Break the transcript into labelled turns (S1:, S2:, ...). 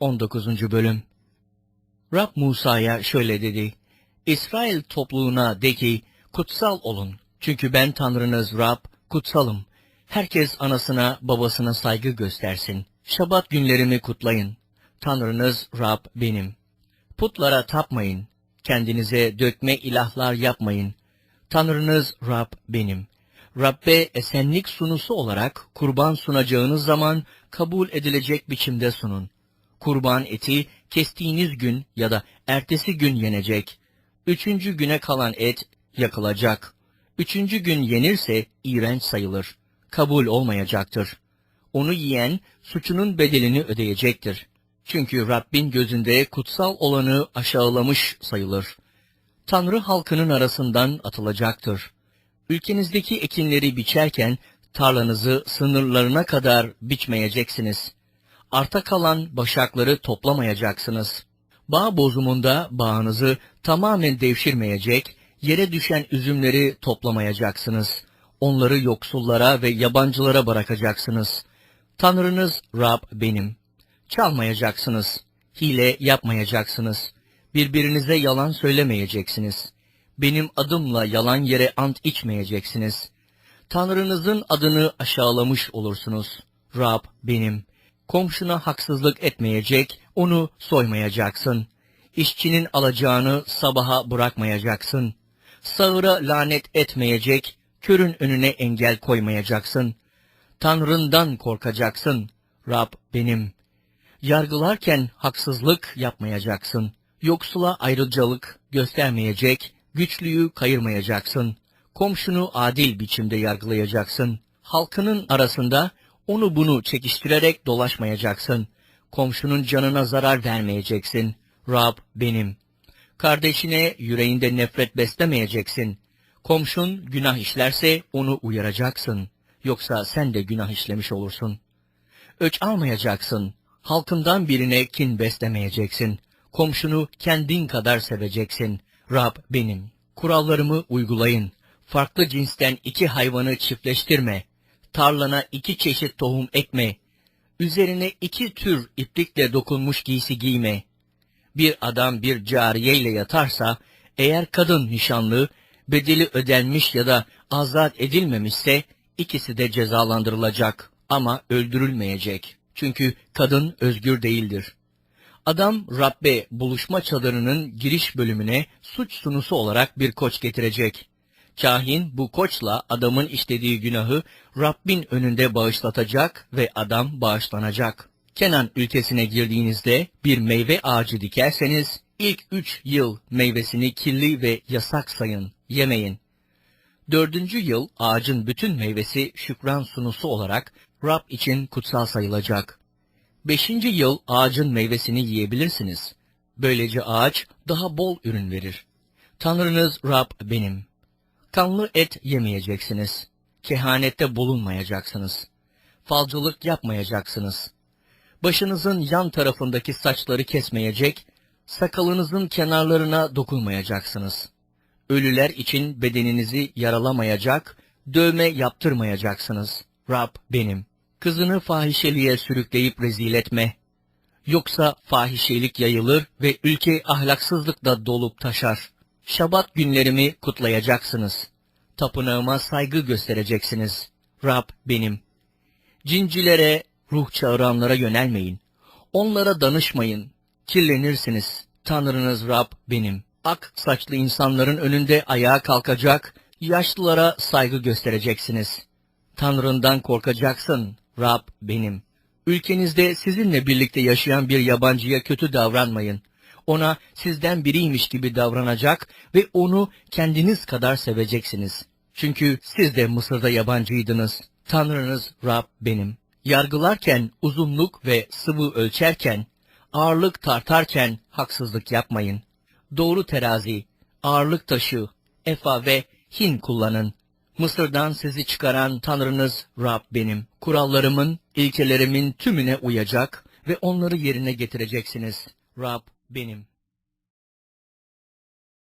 S1: 19. Bölüm Rab Musa'ya şöyle dedi. İsrail topluluğuna de ki, kutsal olun. Çünkü ben Tanrınız Rab, kutsalım. Herkes anasına, babasına saygı göstersin. Şabat günlerimi kutlayın. Tanrınız Rab benim. Putlara tapmayın. Kendinize dökme ilahlar yapmayın. Tanrınız Rab benim. Rabbe esenlik sunusu olarak kurban sunacağınız zaman kabul edilecek biçimde sunun. Kurban eti kestiğiniz gün ya da ertesi gün yenecek. Üçüncü güne kalan et yakılacak. Üçüncü gün yenirse iğrenç sayılır. Kabul olmayacaktır. Onu yiyen suçunun bedelini ödeyecektir. Çünkü Rabbin gözünde kutsal olanı aşağılamış sayılır. Tanrı halkının arasından atılacaktır. Ülkenizdeki ekinleri biçerken tarlanızı sınırlarına kadar biçmeyeceksiniz. Arta kalan başakları toplamayacaksınız. Bağ bozumunda bağınızı tamamen devşirmeyecek, yere düşen üzümleri toplamayacaksınız. Onları yoksullara ve yabancılara bırakacaksınız. Tanrınız Rab benim. Çalmayacaksınız. Hile yapmayacaksınız. Birbirinize yalan söylemeyeceksiniz. Benim adımla yalan yere ant içmeyeceksiniz. Tanrınızın adını aşağılamış olursunuz. Rab benim. Komşuna haksızlık etmeyecek, onu soymayacaksın. İşçinin alacağını sabaha bırakmayacaksın. Sağıra lanet etmeyecek, körün önüne engel koymayacaksın. Tanrından korkacaksın. Rab benim. Yargılarken haksızlık yapmayacaksın. Yoksula ayrıcalık göstermeyecek, güçlüyü kayırmayacaksın. Komşunu adil biçimde yargılayacaksın. Halkının arasında onu bunu çekiştirerek dolaşmayacaksın. Komşunun canına zarar vermeyeceksin. Rab benim. Kardeşine yüreğinde nefret beslemeyeceksin. Komşun günah işlerse onu uyaracaksın. Yoksa sen de günah işlemiş olursun. Öç almayacaksın. Halkından birine kin beslemeyeceksin. Komşunu kendin kadar seveceksin. Rab benim. Kurallarımı uygulayın. Farklı cinsten iki hayvanı çiftleştirme. Tarlana iki çeşit tohum ekme. Üzerine iki tür iplikle dokunmuş giysi giyme. Bir adam bir cariyeyle yatarsa, eğer kadın nişanlı, bedeli ödenmiş ya da azat edilmemişse, ikisi de cezalandırılacak ama öldürülmeyecek. Çünkü kadın özgür değildir. Adam Rabbe buluşma çadırının giriş bölümüne suç sunusu olarak bir koç getirecek. Kahin bu koçla adamın işlediği günahı Rabbin önünde bağışlatacak ve adam bağışlanacak. Kenan ülkesine girdiğinizde bir meyve ağacı dikerseniz ilk üç yıl meyvesini kirli ve yasak sayın, yemeyin. Dördüncü yıl ağacın bütün meyvesi şükran sunusu olarak Rab için kutsal sayılacak. Beşinci yıl ağacın meyvesini yiyebilirsiniz. Böylece ağaç daha bol ürün verir. Tanrınız Rab benim. Kanlı et yemeyeceksiniz. Kehanette bulunmayacaksınız. Falcılık yapmayacaksınız. Başınızın yan tarafındaki saçları kesmeyecek, sakalınızın kenarlarına dokunmayacaksınız. Ölüler için bedeninizi yaralamayacak, dövme yaptırmayacaksınız. Rab benim. Kızını fahişeliğe sürükleyip rezil etme. Yoksa fahişelik yayılır ve ülke ahlaksızlıkla dolup taşar. Şabat günlerimi kutlayacaksınız. Tapınağıma saygı göstereceksiniz. Rab benim. Cincilere, ruh çağıranlara yönelmeyin. Onlara danışmayın. Kirlenirsiniz. Tanrınız Rab benim. Ak saçlı insanların önünde ayağa kalkacak, yaşlılara saygı göstereceksiniz. Tanrından korkacaksın, Rab benim. Ülkenizde sizinle birlikte yaşayan bir yabancıya kötü davranmayın. Ona sizden biriymiş gibi davranacak ve onu kendiniz kadar seveceksiniz. Çünkü siz de Mısır'da yabancıydınız. Tanrınız Rab benim. Yargılarken uzunluk ve sıvı ölçerken, ağırlık tartarken haksızlık yapmayın. Doğru terazi, ağırlık taşı, efa ve hin kullanın. Mısır'dan sizi çıkaran Tanrınız Rab benim. Kurallarımın, ilkelerimin tümüne uyacak ve onları yerine getireceksiniz. Rab benim.